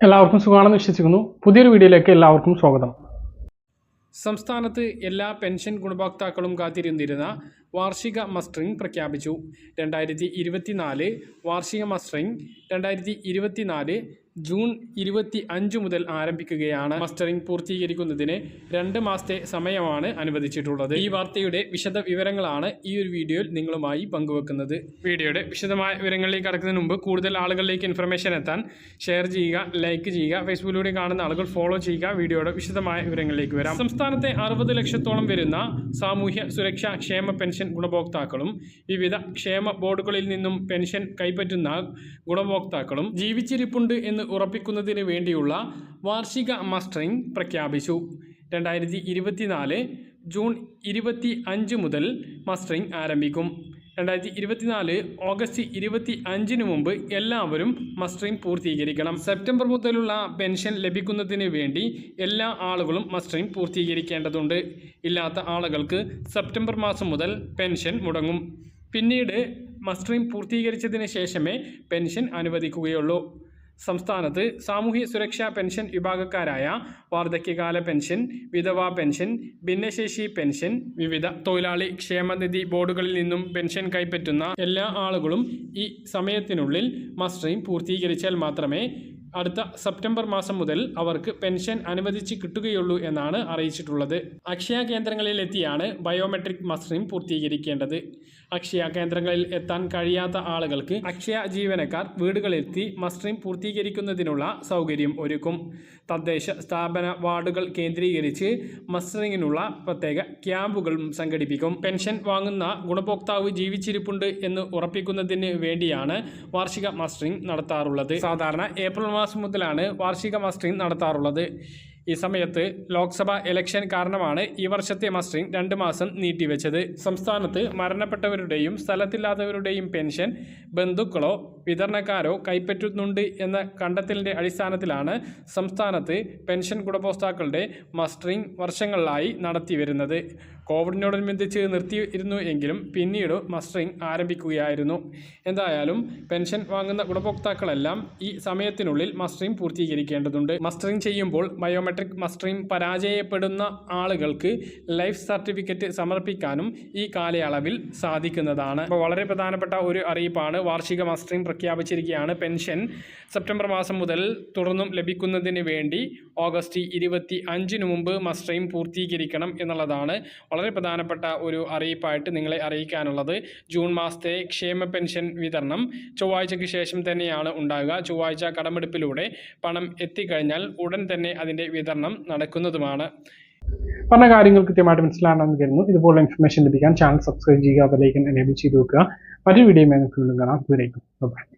എല്ലാവർക്കും സുഖമാണെന്ന് വിശ്വസിക്കുന്നു. പുതിയൊരു വീഡിയോയിലേക്ക് എല്ലാവർക്കും സ്വാഗതം. സംസ്ഥാനത്ത് എല്ലാ പെൻഷൻ ഗുണഭോക്താക്കളും കാത്തിരുന്നിരുന്ന വാർഷിക മസ്റ്ററിംഗ് പ്രഖ്യാപിച്ചു. രണ്ടായിരത്തി ഇരുപത്തിനാല് വാർഷിക മസ്റ്ററിംഗ് രണ്ടായിരത്തി ഇരുപത്തിനാല് ജൂൺ ഇരുപത്തി അഞ്ച് മുതൽ ആരംഭിക്കുകയാണ്. മസ്റ്ററിംഗ് പൂർത്തീകരിക്കുന്നതിന് രണ്ട് മാസത്തെ സമയമാണ് അനുവദിച്ചിട്ടുള്ളത്. ഈ വാർത്തയുടെ വിശദ വിവരങ്ങളാണ് ഈ ഒരു വീഡിയോയിൽ നിങ്ങളുമായി പങ്കുവെക്കുന്നത്. വീഡിയോയുടെ വിശദമായ വിവരങ്ങളിലേക്ക് കടക്കുന്നതിന് മുമ്പ് കൂടുതൽ ആളുകളിലേക്ക് ഇൻഫർമേഷൻ എത്താൻ ഷെയർ ചെയ്യുക ലൈക്ക് ചെയ്യുക ഫേസ്ബുക്കിലൂടെ കാണുന്ന ആളുകൾ ഫോളോ ചെയ്യുക. വീഡിയോയുടെ വിശദമായ വിവരങ്ങളിലേക്ക് വരാം. സംസ്ഥാനത്തെ അറുപത് ലക്ഷത്തോളം വരുന്ന സാമൂഹ്യ സുരക്ഷാ ക്ഷേമ പെൻഷൻ ഗുണഭോക്താക്കളും വിവിധ ക്ഷേമ ബോർഡുകളിൽ നിന്നും പെൻഷൻ കൈപ്പറ്റുന്ന ഗുണഭോക്താക്കളും ജീവിച്ചിരിപ്പുണ്ട് എന്ന് ഉറപ്പിക്കുന്നതിന് വേണ്ടിയുള്ള വാർഷിക മസ്റ്ററിംഗ് പ്രഖ്യാപിച്ചു. രണ്ടായിരത്തി ഇരുപത്തിനാല് ജൂൺ ഇരുപത്തി അഞ്ച് മുതൽ മസ്റ്ററിംഗ് ആരംഭിക്കും. രണ്ടായിരത്തി ഇരുപത്തിനാല് ഓഗസ്റ്റ് ഇരുപത്തി അഞ്ചിന് മുമ്പ് എല്ലാവരും മസ്റ്ററിംഗ് പൂർത്തീകരിക്കണം. സെപ്റ്റംബർ മുതലുള്ള പെൻഷൻ ലഭിക്കുന്നതിന് വേണ്ടി എല്ലാ ആളുകളും മസ്റ്ററിംഗ് പൂർത്തീകരിക്കേണ്ടതുണ്ട്. ഇല്ലാത്ത ആളുകൾക്ക് സെപ്റ്റംബർ മാസം മുതൽ പെൻഷൻ മുടങ്ങും. പിന്നീട് മസ്റ്ററിംഗ് പൂർത്തീകരിച്ചതിന് ശേഷമേ പെൻഷൻ അനുവദിക്കുകയുള്ളൂ. സംസ്ഥാനത്ത് സാമൂഹ്യ സുരക്ഷാ പെൻഷൻ വിഭാഗക്കാരായ വാർദ്ധക്യകാല പെൻഷൻ വിധവാ പെൻഷൻ ഭിന്നശേഷി പെൻഷൻ വിവിധ തൊഴിലാളി ക്ഷേമനിധി ബോർഡുകളിൽ നിന്നും പെൻഷൻ കൈപ്പറ്റുന്ന എല്ലാ ആളുകളും ഈ സമയത്തിനുള്ളിൽ മസ്റ്ററിംഗ് പൂർത്തീകരിച്ചാൽ മാത്രമേ അടുത്ത സെപ്റ്റംബർ മാസം മുതൽ അവർക്ക് പെൻഷൻ അനുവദിച്ച് കിട്ടുകയുള്ളൂ എന്നാണ് അറിയിച്ചിട്ടുള്ളത്. അക്ഷയ കേന്ദ്രങ്ങളിൽ എത്തിയാണ് ബയോമെട്രിക് മസ്റ്ററിംഗ് പൂർത്തീകരിക്കേണ്ടത്. അക്ഷയ കേന്ദ്രങ്ങളിൽ എത്താൻ കഴിയാത്ത ആളുകൾക്ക് അക്ഷയ ജീവനക്കാർ വീടുകളിലെത്തി മസ്റ്ററിംഗ് പൂർത്തീകരിക്കുന്നതിനുള്ള സൗകര്യം ഒരുക്കും. തദ്ദേശ സ്ഥാപന വാർഡുകൾ കേന്ദ്രീകരിച്ച് മസ്റ്ററിങ്ങിനുള്ള പ്രത്യേക ക്യാമ്പുകളും സംഘടിപ്പിക്കും. പെൻഷൻ വാങ്ങുന്ന ഗുണഭോക്താവ് ജീവിച്ചിരിപ്പുണ്ട് എന്ന് ഉറപ്പിക്കുന്നതിന് വേണ്ടിയാണ് വാർഷിക മസ്റ്ററിംഗ് നടത്താറുള്ളത്. സാധാരണ ഏപ്രിൽ മാസം മുതലാണ് വാർഷിക മസ്റ്ററിംഗ് നടത്താറുള്ളത്. ഈ സമയത്ത് ലോക്സഭ ഇലക്ഷൻ കാരണമാണ് ഈ വർഷത്തെ മസ്റ്ററിംഗ് രണ്ട് മാസം നീട്ടിവെച്ചത്. സംസ്ഥാനത്ത് മരണപ്പെട്ടവരുടെയും സ്ഥലത്തില്ലാത്തവരുടെയും പെൻഷൻ ബന്ധുക്കളോ വിതരണക്കാരോ കൈപ്പറ്റുന്നുണ്ട് എന്ന കണ്ടെത്തലിന്റെ അടിസ്ഥാനത്തിലാണ് സംസ്ഥാനത്ത് പെൻഷൻ ഗുണഭോക്താക്കളുടെ മസ്റ്ററിംഗ് വർഷങ്ങളിലായി നടത്തിവരുന്നത്. കോവിഡിനോടനുബന്ധിച്ച് നിർത്തിയിരുന്നു എങ്കിലും പിന്നീട് മസ്റ്ററിംഗ് ആരംഭിക്കുകയായിരുന്നു. എന്തായാലും പെൻഷൻ വാങ്ങുന്ന ഗുണഭോക്താക്കളെല്ലാം ഈ സമയത്തിനുള്ളിൽ മസ്റ്ററിംഗ് പൂർത്തീകരിക്കേണ്ടതുണ്ട്. മസ്റ്ററിംഗ് ചെയ്യുമ്പോൾ ബയോമെട്രിക് മസ്റ്ററിംഗ് പരാജയപ്പെടുന്ന ആളുകൾക്ക് ലൈഫ് സർട്ടിഫിക്കറ്റ് സമർപ്പിക്കാനും ഈ കാലയളവിൽ സാധിക്കുന്നതാണ്. അപ്പോൾ വളരെ പ്രധാനപ്പെട്ട ഒരു അറിയിപ്പാണ് വാർഷിക മസ്റ്ററിംഗ് പ്രഖ്യാപിച്ചിരിക്കുകയാണ്. പെൻഷൻ സെപ്റ്റംബർ മാസം മുതൽ തുടർന്നും ലഭിക്കുന്നതിന് വേണ്ടി ഓഗസ്റ്റ് ഇരുപത്തി അഞ്ചിന് മുമ്പ് മസ്റ്ററിംഗ് പൂർത്തീകരിക്കണം എന്നുള്ളതാണ് വളരെ പ്രധാനപ്പെട്ട ഒരു അറിയിപ്പായിട്ട് നിങ്ങളെ അറിയിക്കാനുള്ളത്. ജൂൺ മാസത്തെ ക്ഷേമ പെൻഷൻ വിതരണം ചൊവ്വാഴ്ചയ്ക്ക് ശേഷം തന്നെയാണ് ഉണ്ടാകുക. ചൊവ്വാഴ്ച കടമെടുപ്പിലൂടെ പണം എത്തിക്കഴിഞ്ഞാൽ ഉടൻ തന്നെ അതിന്റെ വിതരണം നടക്കുന്നതുമാണ്. പറഞ്ഞ കാര്യങ്ങൾ കൃത്യമായിട്ട് മനസ്സിലാണെന്ന് കരുതുന്നു. ഇതുപോലുള്ള ഇൻഫർമേഷൻ ലഭിക്കാൻ ചാനൽ സബ്സ്ക്രൈബ് ചെയ്യുക അതിലേക്ക് എനേബിൾ ചെയ്ത് വെക്കുക. മറ്റൊരു വീഡിയോ നമുക്ക് വീണ്ടും കാണാം. ബൈ